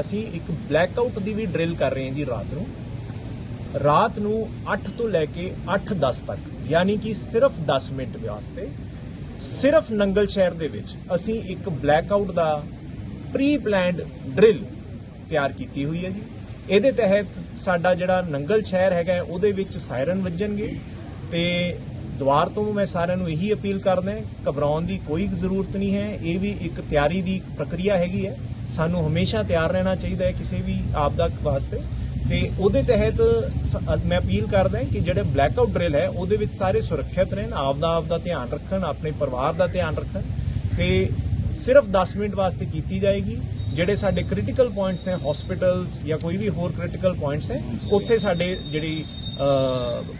ਅਸੀਂ ਇੱਕ black out ਦੀ ਵੀ ਡਰਿਲ ਕਰ ਰਹੇ ਹਾਂ ਜੀ ਰਾਤ ਨੂੰ। ਰਾਤ ਨੂੰ 8 ਤੋਂ ਲੈ ਕੇ 8:10 ਤੱਕ, ਯਾਨੀ ਕਿ ਸਿਰਫ 10 ਮਿੰਟ ਵਾਸਤੇ, ਸਿਰਫ ਨੰਗਲ ਸ਼ਹਿਰ ਦੇ ਵਿੱਚ ਅਸੀਂ ਇੱਕ ਬਲੈਕ ਆਊਟ ਦਾ ਪ੍ਰੀ ਪਲਾਨਡ ਡਰਿਲ ਤਿਆਰ ਕੀਤੀ ਹੋਈ ਹੈ ਜੀ। ਇਹਦੇ ਤਹਿਤ ਸਾਡਾ ਜਿਹੜਾ ਨੰਗਲ ਸ਼ਹਿਰ ਹੈਗਾ, ਉਹਦੇ ਵਿੱਚ ਸਾਇਰਨ ਵੱਜਣਗੇ ਤੇ ਦੁਆਰ ਤੋਂ ਮੈਂ ਸਾਰਿਆਂ ਨੂੰ ਇਹੀ ਅਪੀਲ ਕਰਦਾ, ਘਬਰਾਉਣ ਦੀ ਕੋਈ ਜ਼ਰੂਰਤ ਨਹੀਂ ਹੈ। ਇਹ ਵੀ ਇੱਕ ਤਿਆਰੀ ਦੀ ਪ੍ਰਕਿਰਿਆ ਹੈਗੀ ਹੈ। ਸਾਨੂੰ ਹਮੇਸ਼ਾ ਤਿਆਰ ਰਹਿਣਾ ਚਾਹੀਦਾ ਹੈ ਕਿਸੇ ਵੀ ਆਪਦਾ ਵਾਸਤੇ। ਤੇ ਉਹਦੇ ਤਹਿਤ ਮੈਂ ਅਪੀਲ ਕਰਦਾ ਕਿ ਜਿਹੜੇ ਬਲੈਕਆਊਟ ਡਰਿਲ ਹੈ, ਉਹਦੇ ਵਿੱਚ ਸਾਰੇ ਸੁਰੱਖਿਅਤ ਰਹਿਣ ਆਪਦਾ ਆਪਦਾ ਧਿਆਨ ਰੱਖਣ, ਆਪਣੇ ਪਰਿਵਾਰ ਦਾ ਧਿਆਨ ਰੱਖਣ। ਤੇ ਸਿਰਫ 10 ਮਿੰਟ ਵਾਸਤੇ ਕੀਤੀ ਜਾਏਗੀ। ਜਿਹੜੇ ਸਾਡੇ ਕ੍ਰਿਟੀਕਲ ਪੁਆਇੰਟਸ ਹੈ ਹਸਪੀਟਲਸ ਜਾਂ ਕੋਈ ਵੀ ਹੋਰ ਕ੍ਰਿਟੀਕਲ ਪੁਆਇੰਟਸ ਹੈ, ਉੱਥੇ ਸਾਡੇ ਜਿਹੜੀ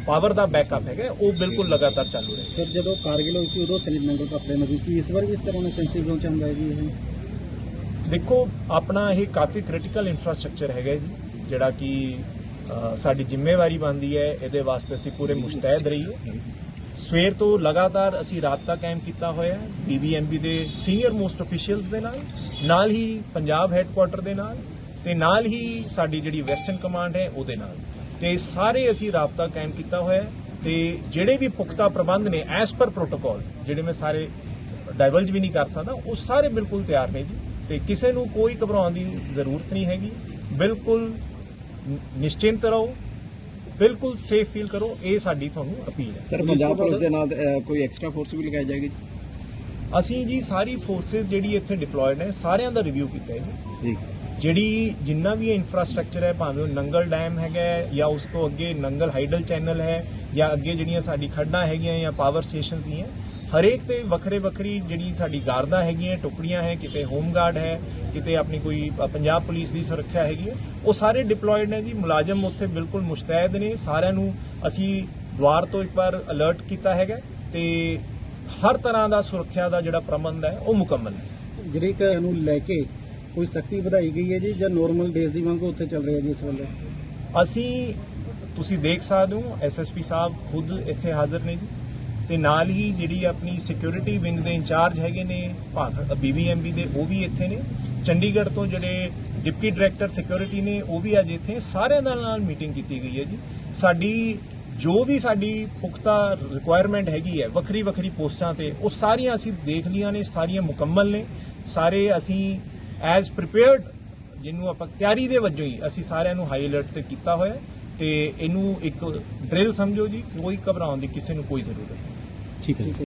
ਪਾਵਰ ਦਾ ਬੈਕਅਪ ਹੈਗਾ, ਉਹ ਬਿਲਕੁਲ ਲਗਾਤਾਰ ਚਾਲੂ ਰਹੇ। ਸਰ, ਜਦੋਂ ਕਾਰਗਿਲ ਹੋਈ ਸੀ, ਉਦੋਂ ਸੈਨਿਕ ਨੰਗਲ ਕੱਪੜੇ ਨੂੰ ਵੀ ਇਸ ਵਾਰ ਵੀ ਇਸ ਤਰ੍ਹਾਂ ਦੇ ਸੈਂਸਿਟਿਵ ਜ਼ੋਨ ਚ ਆਉਂਦਾ ਹੈ ਜੀ ਦੇਖੋ, ਆਪਣਾ ਇਹ ਕਾਫੀ ਕ੍ਰਿਟੀਕਲ ਇਨਫਰਾਸਟ੍ਰਕਚਰ ਹੈਗਾ ਜੀ, ਜਿਹੜਾ ਕਿ ਸਾਡੀ ਜ਼ਿੰਮੇਵਾਰੀ ਬਣਦੀ ਹੈ, ਇਹਦੇ ਵਾਸਤੇ ਅਸੀਂ ਪੂਰੇ ਮੁਸ਼ਤੈਦ ਰਹੀਏ। ਸਵੇਰ ਤੋਂ ਲਗਾਤਾਰ ਅਸੀਂ ਰਾਬਤਾ ਕਾਇਮ ਕੀਤਾ ਹੋਇਆ ਹੈ ਬੀਬੀਐਮਬੀ ਦੇ ਸੀਨੀਅਰ ਮੋਸਟ ਅਫੀਸ਼ੀਅਲਸ ਦੇ ਨਾਲ ਨਾਲ ਹੀ ਪੰਜਾਬ ਹੈੱਡਕੁਆਟਰ ਦੇ ਨਾਲ, ਤੇ ਨਾਲ ਹੀ ਸਾਡੀ ਜਿਹੜੀ ਵੈਸਟਰਨ ਕਮਾਂਡ ਹੈ, ਉਹਦੇ ਨਾਲ। ਤੇ ਸਾਰੇ ਅਸੀਂ ਰਾਬਤਾ ਕਾਇਮ ਕੀਤਾ ਹੋਇਆ ਹੈ, ਤੇ ਜਿਹੜੇ ਵੀ ਪੁਖਤਾ ਪ੍ਰਬੰਧ ਨੇ ਐਸ ਪਰ ਪ੍ਰੋਟੋਕਾਲ ਜਿਹੜੇ ਮੈਂ ਸਾਰੇ ਡਾਈਵਲਜ ਵੀ ਨਹੀਂ ਕਰ ਸਕਦਾ, ਉਹ ਸਾਰੇ ਬਿਲਕੁਲ ਤਿਆਰ ਨੇ ਜੀ। ਤੇ ਕਿਸੇ ਨੂੰ ਕੋਈ ਘਬਰਾਉਣ ਦੀ ਜ਼ਰੂਰਤ ਨਹੀਂ ਹੈਗੀ। ਬਿਲਕੁਲ ਨਿਸ਼ਚਿੰਤ ਰਹੋ। ਬਿਲਕੁਲ ਸੇਫ ਫੀਲ ਕਰੋ। ਇਹ ਸਾਡੀ ਤੁਹਾਨੂੰ ਅਪੀਲ ਹੈ। ਸਰ ਪੰਜਾਬ ਪੁਲਿਸ ਦੇ ਨਾਲ ਕੋਈ ਐਕਸਟਰਾ ਫੋਰਸ ਵੀ ਲਗਾਈ ਜਾਏਗੀ ਜੀ? ਅਸੀਂ ਜੀ ਸਾਰੀ ਫੋਰਸਸ ਜਿਹੜੀ ਇੱਥੇ ਡਿਪਲੋਇਡ ਨੇ ਸਾਰਿਆਂ ਦਾ ਰਿਵਿਊ ਕੀਤਾ ਹੈ ਜੀ। ਜਿਹੜੀ ਜਿੰਨਾ ਵੀ ਇਨਫਰਾਸਟ੍ਰਕਚਰ ਹੈ ਭਾਵੇਂ ਉਹ ਨੰਗਲ ਡੈਮ ਹੈਗਾ ਜਾਂ ਉਸ ਤੋਂ ਅੱਗੇ ਨੰਗਲ ਹਾਈਡਲ ਚੈਨਲ ਹੈ ਜਾਂ ਅੱਗੇ ਜਿਹੜੀਆਂ ਸਾਡੀ ਖੱਡਾਂ ਹੈਗੀਆਂ ਜਾਂ ਪਾਵਰ ਸਟੇਸ਼ਨਸ ਹੀ ਹੈ ਹਰੇਕ ਤੇ ਵੱਖਰੇ ਵੱਖਰੀ ਜਿਹੜੀ ਸਾਡੀ ਗਾਰਦਾਂ ਹੈਗੀਆਂ ਟੁਕੜੀਆਂ ਹੈ ਕਿਤੇ ਹੋਮਗਾਰਡ ਹੈ ਕਿਤੇ ਆਪਣੀ ਕੋਈ ਪੰਜਾਬ ਪੁਲਿਸ ਦੀ ਸੁਰੱਖਿਆ ਹੈਗੀ ਹੈ ਉਹ ਸਾਰੇ ਡਿਪਲੋਇਡ ਨੇ ਜੀ ਮੁਲਾਜ਼ਮ ਉੱਥੇ ਬਿਲਕੁਲ ਮੁਸ਼ਤੈਦ ਨੇ ਸਾਰਿਆਂ ਨੂੰ ਅਸੀਂ ਦੁਆਰ ਤੋਂ ਇੱਕ ਵਾਰ ਅਲਰਟ ਕੀਤਾ ਹੈਗਾ ਤੇ ਹਰ ਤਰ੍ਹਾਂ ਦਾ ਸੁਰੱਖਿਆ ਦਾ ਜਿਹੜਾ ਪ੍ਰਬੰਧ ਹੈ ਉਹ ਮੁਕੰਮਲ ਹੈ। ਜਿਹੜੀ ਘਰ ਨੂੰ ਲੈ ਕੇ ਕੋਈ ਸਖਤੀ ਵਧਾਈ ਗਈ ਹੈ ਜੀ ਜਾਂ ਨੋਰਮਲ ਡੇਜ਼ ਦੀ ਵਾਂਗੂ ਉੱਥੇ ਚੱਲ ਰਿਹਾ ਜੀ ਇਸ ਵੇਲੇ? ਅਸੀਂ ਤੁਸੀਂ ਦੇਖ ਸਕਦੇ ਹੋ ਐਸਐਸਪੀ ਸਾਹਿਬ ਖੁਦ ਇੱਥੇ ਹਾਜ਼ਰ ਨੇ ਜੀ। ਤੇ ਨਾਲ ਹੀ ਜਿਹੜੀ ਆਪਣੀ ਸਿਕਿਉਰਿਟੀ ਵਿੰਗ ਦੇ ਇੰਚਾਰਜ ਹੈਗੇ ਨੇ ਬੀਬੀਐਮਬੀ ਦੇ, ਉਹ ਵੀ ਇੱਥੇ ਨੇ। ਚੰਡੀਗੜ੍ਹ ਤੋਂ ਜਿਹੜੇ ਡਿਪਟੀ ਡਾਇਰੈਕਟਰ ਸਿਕਿਉਰਿਟੀ ਨੇ, ਉਹ ਵੀ ਅੱਜ ਇੱਥੇ ਸਾਰਿਆਂ ਦੇ ਨਾਲ ਮੀਟਿੰਗ ਕੀਤੀ ਗਈ ਹੈ ਜੀ। ਸਾਡੀ ਜੋ ਵੀ ਸਾਡੀ ਪੁਖਤਾ ਰਿਕੁਆਇਰਮੈਂਟ ਹੈਗੀ ਹੈ, ਵੱਖਰੀ ਵੱਖਰੀ ਪੋਸਟਾਂ ਤੇ, ਉਹ ਸਾਰੀਆਂ ਅਸੀਂ ਦੇਖ ਲਈਆਂ ਨੇ, ਸਾਰੀਆਂ ਮੁਕੰਮਲ ਨੇ। ਸਾਰੇ ਅਸੀਂ ਐਜ਼ ਪ੍ਰੀਪੇਅਰਡ ਜਿਹਨੂੰ ਆਪਾਂ ਤਿਆਰੀ ਦੇ ਵਜੋਂ ਹੀ ਅਸੀਂ ਸਾਰਿਆਂ ਨੂੰ ਹਾਈ ਅਲਰਟ ਤੇ ਕੀਤਾ ਹੋਇਆ ਹੈ। ਤੇ ਇਹਨੂੰ ਇੱਕ ਡਰਿਲ ਸਮਝੋ ਜੀ, ਕੋਈ ਘਬਰਾਉਣ ਦੀ ਕਿਸੇ ਨੂੰ ਕੋਈ ਜ਼ਰੂਰਤ ਨਹੀਂ। ਠੀਕ ਹੈ